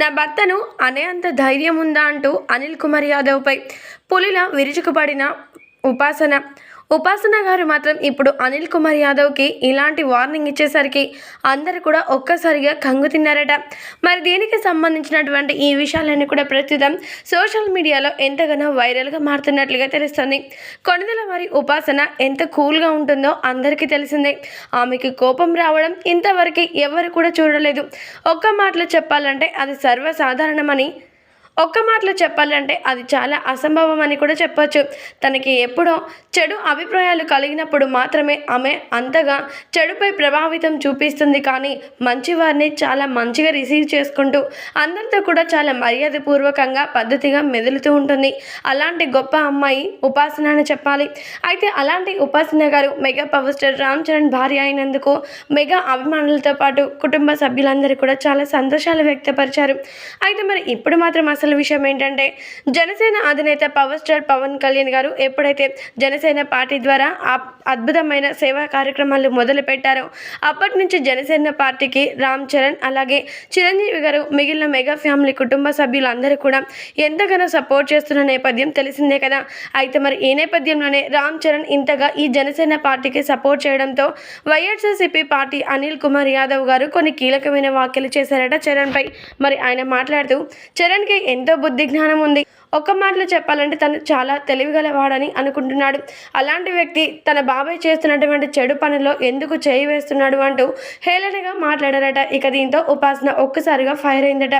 నా భర్తను అనే అంత ధైర్యం ఉందా అంటూ అనిల్ కుమార్ యాదవ్పై పులిలా విరుచుకుపడిన ఉపాసన. ఉపాసన గారు మాత్రం ఇప్పుడు అనిల్ కుమార్ యాదవ్కి ఇలాంటి వార్నింగ్ ఇచ్చేసరికి అందరు కూడా ఒక్కసారిగా కంగు తిన్నారట. మరి దీనికి సంబంధించినటువంటి ఈ విషయాలన్నీ కూడా ప్రస్తుతం సోషల్ మీడియాలో ఎంతగానో వైరల్గా మారుతున్నట్లుగా తెలుస్తుంది. కొనుదల వారి ఉపాసన ఎంత కూల్గా ఉంటుందో అందరికీ తెలిసిందే. ఆమెకి కోపం రావడం ఇంతవరకు ఎవరు కూడా చూడలేదు. ఒక్క మాటలో చెప్పాలంటే అది సర్వసాధారణమని ఒక్క మాటలో చెప్పాలంటే అది చాలా అసంభవం అని కూడా చెప్పొచ్చు. తనకి ఎప్పుడో చెడు అభిప్రాయాలు కలిగినప్పుడు మాత్రమే ఆమె అంతగా చెడుపై ప్రభావితం చూపిస్తుంది. కానీ మంచివారిని చాలా మంచిగా రిసీవ్ చేసుకుంటూ అందరితో కూడా చాలా మర్యాదపూర్వకంగా పద్ధతిగా మెదులుతూ ఉంటుంది. అలాంటి గొప్ప అమ్మాయి ఉపాసన అని చెప్పాలి. అయితే అలాంటి Upasana garu mega power star Ram Charan భార్య అయినందుకు మెగా అభిమానులతో పాటు కుటుంబ సభ్యులందరూ కూడా చాలా సంతోషాలు వ్యక్తపరిచారు. అయితే మరి ఇప్పుడు మాత్రం అసలు విషయం ఏంటంటే జనసేన అధినేత పవర్ స్టార్ పవన్ కళ్యాణ్ గారు ఎప్పుడైతే జనసేన పార్టీ ద్వారా ఆ అద్భుతమైన సేవా కార్యక్రమాలు మొదలు పెట్టారో అప్పటి నుంచి జనసేన పార్టీకి రామ్ చరణ్ అలాగే చిరంజీవి గారు మిగిలిన మెగా ఫ్యామిలీ కుటుంబ సభ్యులందరూ కూడా ఎంతగానో సపోర్ట్ చేస్తున్న నేపథ్యం తెలిసిందే కదా. అయితే మరి ఈ నేపథ్యంలోనే రామ్ చరణ్ ఇంతగా ఈ జనసేన పార్టీకి సపోర్ట్ చేయడంతో వైఎస్ఆర్సీపీ పార్టీ అనిల్ కుమార్ యాదవ్ గారు కొన్ని కీలకమైన వ్యాఖ్యలు చేశారట చరణ్పై. మరి ఆయన మాట్లాడుతూ చరణ్కి ఎంతో బుద్ధి జ్ఞానం ఉంది. ఒక్క మాటలో చెప్పాలంటే తను చాలా తెలివిగలవాడని అనుకుంటున్నాడు. అలాంటి వ్యక్తి తన బాబాయ్ చేస్తున్నటువంటి చెడు పనిలో ఎందుకు చేయి వేస్తున్నాడు అంటూ హేళనగా మాట్లాడారట. ఇక దీంతో ఉపాసన ఒక్కసారిగా ఫైర్ అయిందట.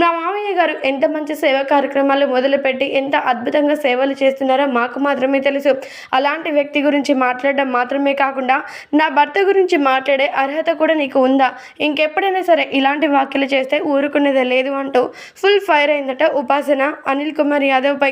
నా మామయ్య గారు ఎంత మంచి సేవా కార్యక్రమాలు మొదలుపెట్టి ఎంత అద్భుతంగా సేవలు చేస్తున్నారో మాకు మాత్రమే తెలుసు. అలాంటి వ్యక్తి గురించి మాట్లాడడం మాత్రమే కాకుండా నా భర్త గురించి మాట్లాడే అర్హత కూడా నీకు ఉందా? ఇంకెప్పుడైనా సరే ఇలాంటి వ్యాఖ్యలు చేస్తే ఊరుకునేదే లేదు అంటూ ఫుల్ ఫైర్ అయింది అయిందట ఉపాసన అనిల్ కుమార్ యాదవ్పై